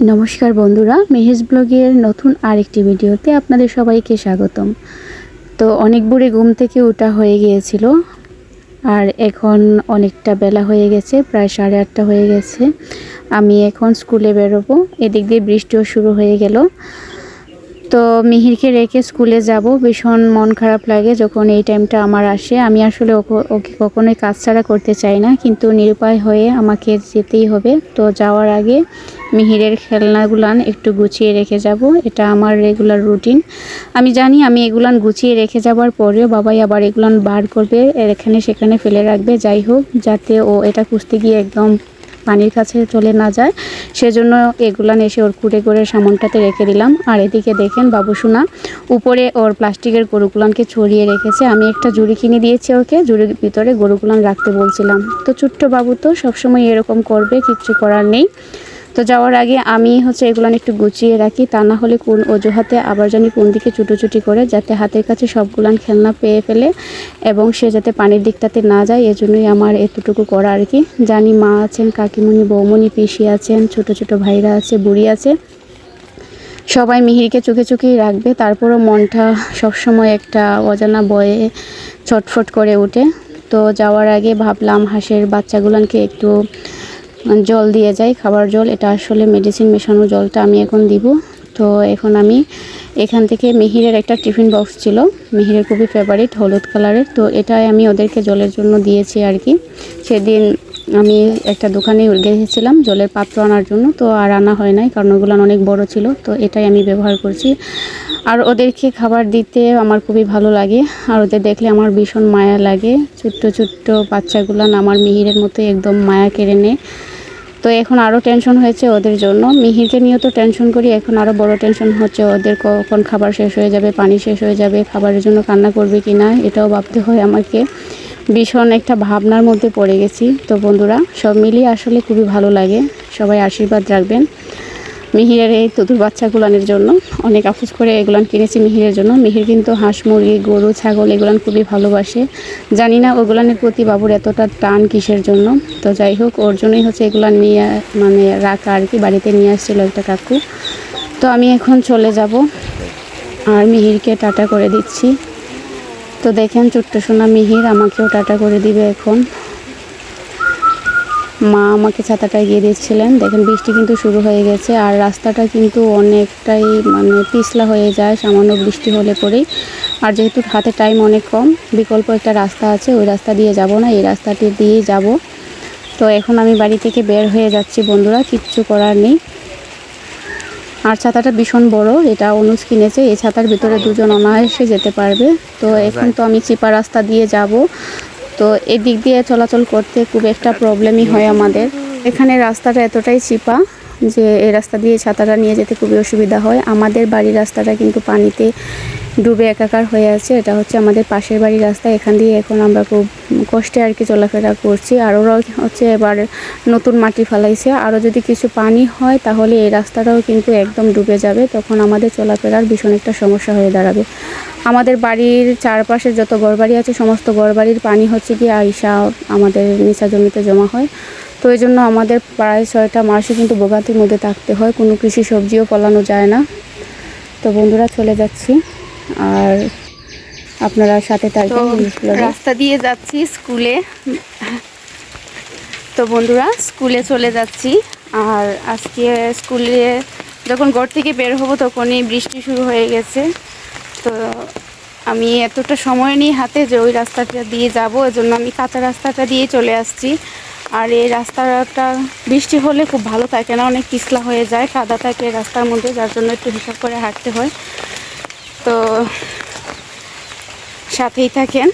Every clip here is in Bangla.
নমস্কার বন্ধুরা মেহেজ ব্লগের নতুন আরেকটি ভিডিওতে আপনাদের সবাইকে স্বাগতম। তো অনেক বুড়ে ঘুম থেকে ওটা হয়ে গিয়েছিল, আর এখন অনেকটা বেলা হয়ে গেছে, প্রায় সাড়ে আটটা হয়ে গেছে। আমি এখন স্কুলে বেরোবো, এদিক দিয়ে বৃষ্টিও শুরু হয়ে গেল। তো মিহিরকে রেখে স্কুলে যাব। ভীষণ মন খারাপ লাগে যখন এই টাইমটা আমার আসে। আমি আসলে ওকে- কখনোই কাজ ছাড়া করতে চাই না। কিন্তু নিরুপায় হয়ে আমাকে যেতেই হবে। তো যাওয়ার আগে মিহিরের খেলনাগুলান একটু গুছিয়ে রেখে যাব। এটা আমার রেগুলার রুটিন আমি জানি আমি এগুলান গুছিয়ে রেখে যাবার পরেও বাবাই আবার এগুলান বার করবে, এখানে সেখানে ফেলে রাখবে। যাই হোক, যাতে ও এটা খুঁজতে গিয়ে একদম পানির কাছে চলে না যায়। সেজন্য এগুলান এসে ওর কুড়ে করে সামনটাতে রেখে দিলাম। আর এদিকে দেখেন বাবুসোনা উপরে ওর প্লাস্টিকের গরুগুলানকে ছড়িয়ে রেখেছে। আমি একটা জুড়ি কিনে দিয়েছি ওকে, জুড়ির ভিতরে গরুগুলান রাখতে বলছিলাম। তো ছোট্ট বাবু তো সবসময় এরকম করবে, কিচ্ছু করার নেই। তো যাওয়ার আগে আমি হচ্ছে এগুলো একটু গুছিয়ে রাখি, তা না হলে কোন অজুহাতে আবার জানি কোন দিকে ছুটোছুটি করে, যাতে হাতের কাছে সবগুলান খেলনা পেয়ে ফেলে এবং সে যাতে পানির দিকটাতে না যায়, এজন্যই আমার এতটুকু করা আর কি। জানি মা আছেন, কাকিমণি, বৌমণি, পিসি আছেন, ছোট ছোট ভাইরা আছে, বুড়ি আছে। সবাই মিহিরকে চোখে চোখেই রাখবে, তারপরও মনটা সবসময় একটা অজানা বয়ে ছটফট করে ওঠে। তো যাওয়ার আগে ভাবলাম হাঁসের বাচ্চাগুলোকে একটু জল দিয়ে যাই, খাবার জল। এটা আসলে মেডিসিন মেশানো জলটা আমি এখন দিব। তো এখন আমি এখান থেকে মিহিরের একটা টিফিন বক্স ছিল। মিহিরের খুবই ফেভারিট হলুদ কালারের তো এটাই আমি ওদেরকে জলের জন্য দিয়েছি আর কি। সেদিন আমি একটা দোকানে গিয়েছিলাম জলের পাত্র আনার জন্য, তো আর আনা হয় নাই কারণ ওগুলো অনেক বড় ছিল, তো এটাই আমি ব্যবহার করছি। আর ওদেরকে খাবার দিতে আমার খুবই ভালো লাগে, আর ওদের দেখলে আমার ভীষণ মায়া লাগে। ছোট্ট ছোট্ট বাচ্চাগুলান আমার মিহিরের মতো একদম মায়া কেড়ে নেয়। তো এখন আরও টেনশন হয়েছে ওদের জন্য। মিহিরকে নিয়েও তো টেনশন করি, এখন আরও বড় টেনশন হচ্ছে ওদের কখন খাবার শেষ হয়ে যাবে, পানি শেষ হয়ে যাবে, খাবারের জন্য কান্না করবে কি না এটাও ভাবতে হয় আমাকে। ভীষণ একটা ভাবনার মধ্যে পড়ে গেছি। তো বন্ধুরা, সব মিলিয়ে আসলে খুবই ভালো লাগে। সবাই আশীর্বাদ রাখবেন মিহিরের এই তুতুর বাচ্চাগুলানের জন্য। অনেক আফসোস করে এগুলান কিনেছি মিহিরের জন্য। মিহির কিন্তু হাঁস, মুরগি, গরু, ছাগল এগুলান খুবই ভালোবাসে। জানি না ওগুলানের প্রতি বাবুর এতটা টান কিসের জন্য। তো যাই হোক, ওর জন্যই হচ্ছে এগুলান নিয়ে মানে রাখা আর কি, বাড়িতে নিয়ে আসছিল একটা কাকু। তো আমি এখন চলে যাব। আর মিহিরকে টাটা করে দিচ্ছি। তো দেখেন ছোট্ট সোনা মিহির আমাকেও টাটা করে দিবে এখন। মা আমাকে ছাতাটা এগিয়ে দিচ্ছিলেন। দেখেন বৃষ্টি কিন্তু শুরু হয়ে গেছে আর রাস্তাটা কিন্তু অনেকটাই মানে পিছলা হয়ে যায় সামান্য বৃষ্টি হলে পরেই। আর যেহেতু হাতে টাইম অনেক কম, বিকল্প একটা রাস্তা আছে, ওই রাস্তা দিয়ে যাব না, এই রাস্তাটি দিয়েই যাব। তো এখন আমি বাড়ি থেকে বের হয়ে যাচ্ছি বন্ধুরা, কিচ্ছু করার নেই। আর ছাতাটা ভীষণ বড় এটা অনুজ কিনেছে এই ছাতার ভিতরে দুজন অনায়াসে যেতে পারবে। তো এখন তো আমি চিপা রাস্তা দিয়ে যাব। তো এদিক দিয়ে চলাচল করতে খুব একটা প্রবলেমই হয় আমাদের। এখানে রাস্তাটা এতটাই চিপা যে এই রাস্তা দিয়ে ছাতাটা নিয়ে যেতে খুবই অসুবিধা হয়। আমাদের বাড়ির রাস্তাটা কিন্তু পানিতে ডুবে একাকার হয়ে আছে। এটা হচ্ছে আমাদের পাশের বাড়ির রাস্তা। এখান দিয়ে এখন আমরা খুব কষ্টে আর কি চলাফেরা করছি। আর ওরা হচ্ছে এবার নতুন মাটি ফেলাইছে। আরও যদি কিছু পানি হয়, তাহলে এই রাস্তাটাও কিন্তু একদম ডুবে যাবে। তখন আমাদের চলাফেরার ভীষণ একটা সমস্যা হয়ে দাঁড়াবে। আমাদের বাড়ির চারপাশে যত ঘরবাড়ি আছে, সমস্ত ঘরবাড়ির পানি হচ্ছে কি আইসা আমাদের নিচা জমিতে জমা হয়। তো এই জন্য আমাদের প্রায় ছয়টা মাসে কিন্তু ভোগান্তির মধ্যে থাকতে হয়। কোনো কৃষি সবজিও ফলানো যায় না। তো বন্ধুরা চলে যাচ্ছি। আর আপনারা সাথে থাকবেন রাস্তা দিয়ে যাচ্ছি স্কুলে। তো বন্ধুরা স্কুলে চলে যাচ্ছি। আর আজকে স্কুলে যখন ঘর থেকে বের হব তখনই বৃষ্টি শুরু হয়ে গেছে। তো আমি এতটা সময় নিই হাতে যে ওই রাস্তাটা দিয়ে যাব এজন্য আমি কাঁচা রাস্তাটা দিয়ে চলে আসছি। আর এই রাস্তাটা বৃষ্টি হলে খুব ভালো থাকে না অনেক পিছলা হয়ে যায় কাদা থাকে রাস্তার মধ্যে যার জন্য একটু হিসাব করে হাঁটতে হয়। তো সাথেই থাকেন।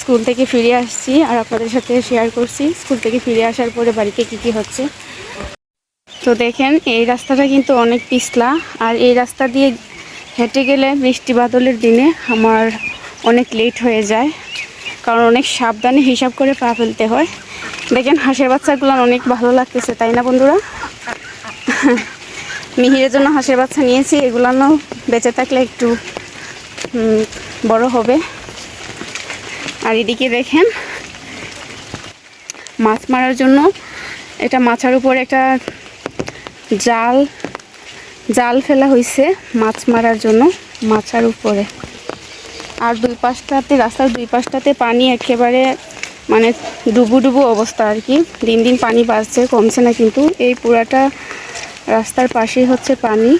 স্কুল থেকে ফিরে আসছি আর আপনাদের সাথে শেয়ার করছি। স্কুল থেকে ফিরে আসার পরে বাড়িতে কী কী হচ্ছে? তো দেখেন, এই রাস্তাটা কিন্তু অনেক পিছলা আর এই রাস্তা দিয়ে হেঁটে গেলে বৃষ্টি বাদলের দিনে আমার অনেক লেট হয়ে যায়। কারণ অনেক সাবধানে হিসাব করে পা ফেলতে হয়। দেখেন, হাঁসের বাচ্চাগুলো অনেক ভালো লাগতেছে, তাই না বন্ধুরা? মিহিরের জন্য হাঁসের বাচ্চা নিয়েছি এগুলানো বেঁচে থাকলে একটু বড় হবে। আর এদিকে দেখেন, মাছ মারার জন্য এটা মাছার উপর একটা জাল জাল ফেলা হয়েছে মাছ মারার জন্য, মাছার উপরে। আর দুই পাশটাতে, রাস্তার দুই পাশটাতে পানি একেবারে মানে ডুবু ডুবু অবস্থা আর কি। দিন দিন পানি বাড়ছে, কমছে না, কিন্তু এই পুরাটা রাস্তার পাশেই হচ্ছে পানি।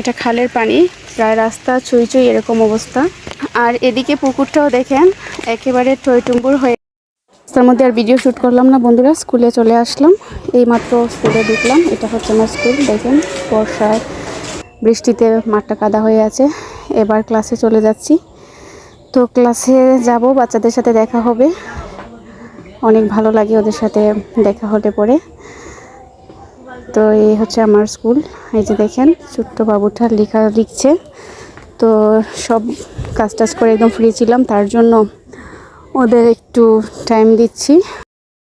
এটা খালের পানি, প্রায় রাস্তা চুই চুই এরকম অবস্থা। আর এদিকে পুকুরটাও দেখেন, একেবারে টইটুম্বুর হয়ে তার মধ্যে আর ভিডিও শ্যুট করলাম না বন্ধুরা স্কুলে চলে আসলাম। এই মাত্র স্কুলে ঢুকলাম, এটা হচ্ছে আমার স্কুল দেখেন বর্ষায় বৃষ্টিতে মাঠটা কাদা হয়ে আছে। এবার ক্লাসে চলে যাচ্ছি। তো ক্লাসে যাব, বাচ্চাদের সাথে দেখা হবে। অনেক ভালো লাগে ওদের সাথে দেখা হলে পরে। তো এই হচ্ছে আমার স্কুল। এই যে দেখেন ছোট্ট বাবুটা লেখা লিখছে। তো সব কাজ টাজ করে একদম ফ্রি ছিলাম, তার জন্য ওদের একটু টাইম দিচ্ছি।